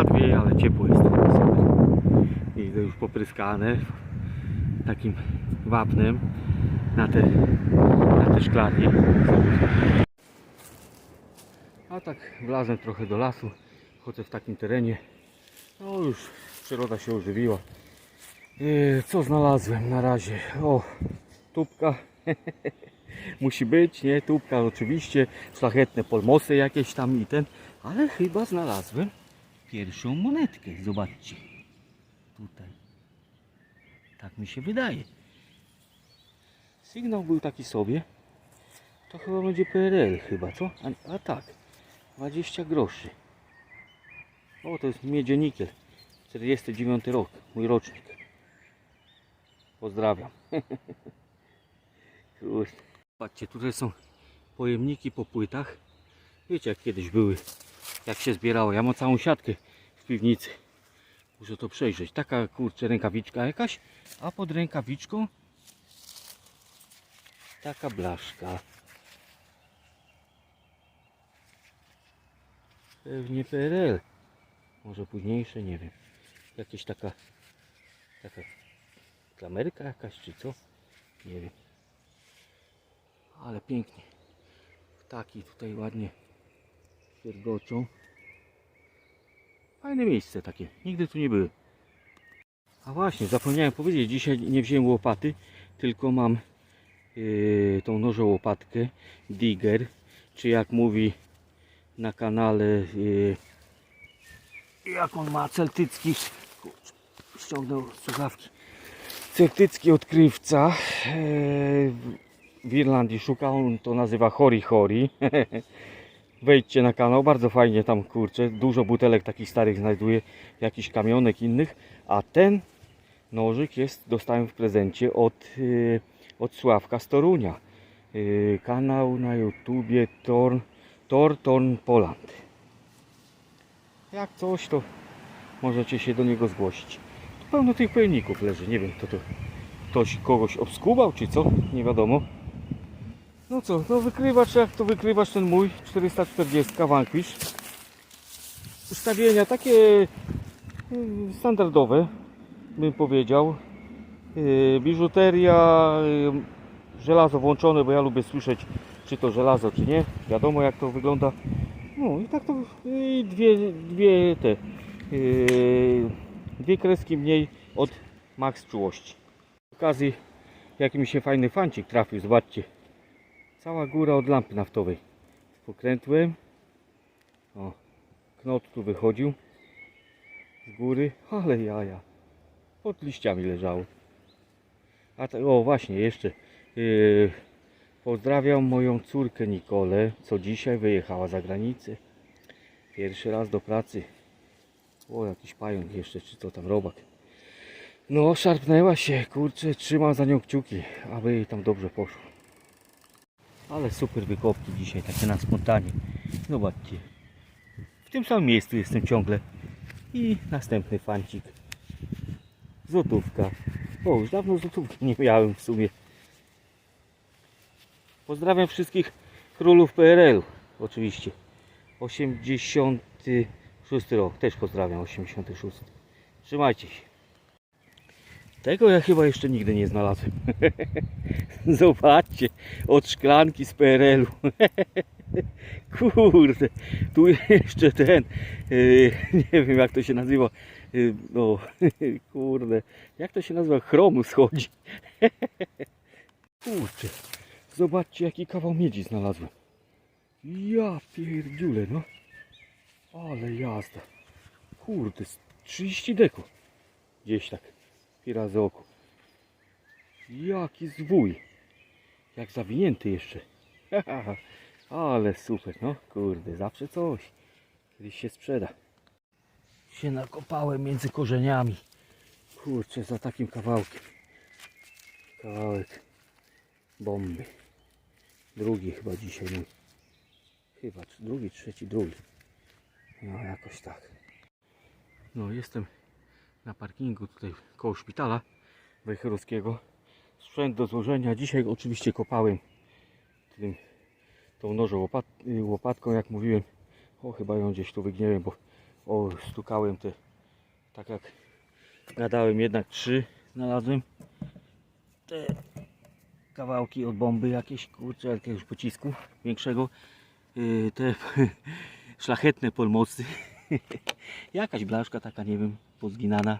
wiatr wieje, ale ciepło jest. Widzę już popryskane takim wapnem na te, na te szklarnie. A tak wlazłem trochę do lasu, chodzę w takim terenie. No już przyroda się ożywiła. Yy, Co znalazłem na razie? O, tubka. Musi być, nie? Tubka oczywiście. Szlachetne polmosy jakieś tam i ten. Ale chyba znalazłem pierwszą monetkę. Zobaczcie. Tutaj. Tak mi się wydaje. Sygnał był taki sobie. To chyba będzie PRL chyba, co? A, a tak. 20 groszy. O, to jest miedzionikiel. 49 rok. Mój rocznik. Pozdrawiam. Patrzcie, tutaj są pojemniki po płytach. Wiecie jak kiedyś były. Jak się zbierało. Ja mam całą siatkę w piwnicy. Muszę to przejrzeć. Taka kurczę rękawiczka jakaś. A pod rękawiczką taka blaszka. Pewnie PRL. Może późniejsze, nie wiem. Jakieś taka taka klamerka jakaś czy co? Nie wiem. Ale pięknie. Ptaki tutaj ładnie świergoczą. Fajne miejsce takie. Nigdy tu nie były. A właśnie, zapomniałem powiedzieć, dzisiaj nie wziąłem łopaty, tylko mam yy, tą nożą łopatkę Digger, czy jak mówi na kanale yy, jak on ma celtycki ściągnął słuchawki celtycki odkrywca yy, w Irlandii szuka, on to nazywa Hori Hori wejdźcie na kanał, bardzo fajnie tam kurczę, dużo butelek takich starych znajduje, jakichś kamionek innych, a ten nożyk jest, dostałem w prezencie od, yy, od Sławka z Torunia. Yy, kanał na YouTubie Torn, Tor Torn Poland. Jak coś, to możecie się do niego zgłosić. Tu pełno tych pojemników leży, nie wiem, to to ktoś kogoś obskubał, czy co, nie wiadomo. No co, no wykrywacz, jak to wykrywacz ten mój 440 Vanquish. Ustawienia takie y, standardowe, bym powiedział. Y, Biżuteria, y, żelazo włączone, bo ja lubię słyszeć, czy to żelazo, czy nie. Wiadomo, jak to wygląda. No i tak to i dwie, dwie te y, dwie kreski mniej od max czułości. Z okazji, jaki mi się fajny fancik trafił, zobaczcie. Cała góra od lampy naftowej. Z pokrętłem. O, knot tu wychodził z góry, ale jaja. Pod liściami leżały. A tak, o właśnie, jeszcze yy, pozdrawiam moją córkę Nikolę, co dzisiaj wyjechała za granicę. Pierwszy raz do pracy. O, jakiś pająk jeszcze, czy to tam robak. No, szarpnęła się, kurczę, trzymam za nią kciuki, aby jej tam dobrze poszło. Ale super wykopki dzisiaj, takie na spontanie. Zobaczcie. W tym samym miejscu jestem ciągle. I następny fancik. Złotówka. O, już dawno złotówki nie miałem w sumie. Pozdrawiam wszystkich królów PRL-u. Oczywiście. 86 rok. Też pozdrawiam. 86. Trzymajcie się. Tego ja chyba jeszcze nigdy nie znalazłem. Zobaczcie, od szklanki z PRL-u. Kurde, tu jeszcze ten, yy, nie wiem jak to się nazywa, yy, no kurde, jak to się nazywa, chromu schodzi. Kurczę, zobaczcie jaki kawał miedzi znalazłem. Ja pierdziule, no. Ale jazda. Kurde, z 30 deko. Gdzieś tak, pi razy oko. Jaki zwój. Jak zawinięty jeszcze. Ale super, no kurde, zawsze coś. Kiedyś się sprzeda. Się nakopałem między korzeniami. Kurczę, za takim kawałkiem. Kawałek bomby. Drugi chyba dzisiaj mój. Chyba, drugi, trzeci, drugi. No jakoś tak. No jestem na parkingu tutaj koło szpitala Wejherowskiego. Sprzęt do złożenia. Dzisiaj oczywiście kopałem tym, tą nożą łopat, y, łopatką, jak mówiłem. O, chyba ją gdzieś tu wygniałem, bo O, stukałem te, tak jak gadałem, jednak trzy znalazłem. Te kawałki od bomby jakieś, kurczę, jakiegoś pocisku większego. Yy, te szlachetne polmosy. Jakaś blaszka taka, nie wiem, pozginana.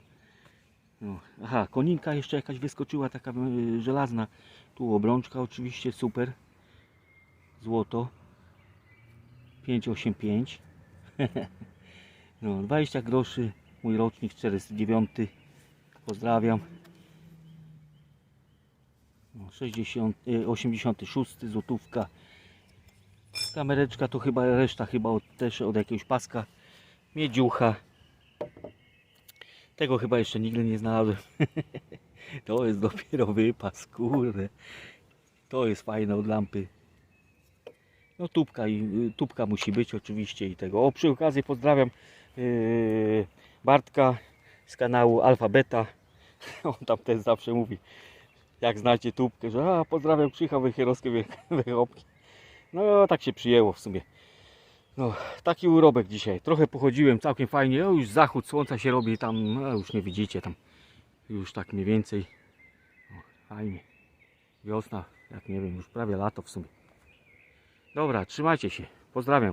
No. Aha, koninka jeszcze jakaś wyskoczyła, taka yy, żelazna. Tu obrączka oczywiście, super. Złoto. 585. no, 20 groszy. Mój rocznik 409. Pozdrawiam. No, 60, y, 86 złotówka. Kamereczka to chyba reszta chyba od, też od jakiegoś paska. Miedziucha. Tego chyba jeszcze nigdy nie znalazłem. to jest dopiero wypas, kurde. To jest fajne od lampy. No tubka i tubka musi być oczywiście i tego. O przy okazji pozdrawiam yy, Bartka z kanału Alfa Beta. On tam też zawsze mówi, jak znacie tubkę, że a pozdrawiam Krzycha Wychierowskie wychopki. No tak się przyjęło w sumie. No, taki urobek dzisiaj. Trochę pochodziłem całkiem fajnie. O, już zachód słońca się robi tam, no, już nie widzicie tam. Już tak mniej więcej. O, fajnie. Wiosna, jak nie wiem, już prawie lato w sumie. Dobra, trzymajcie się. Pozdrawiam.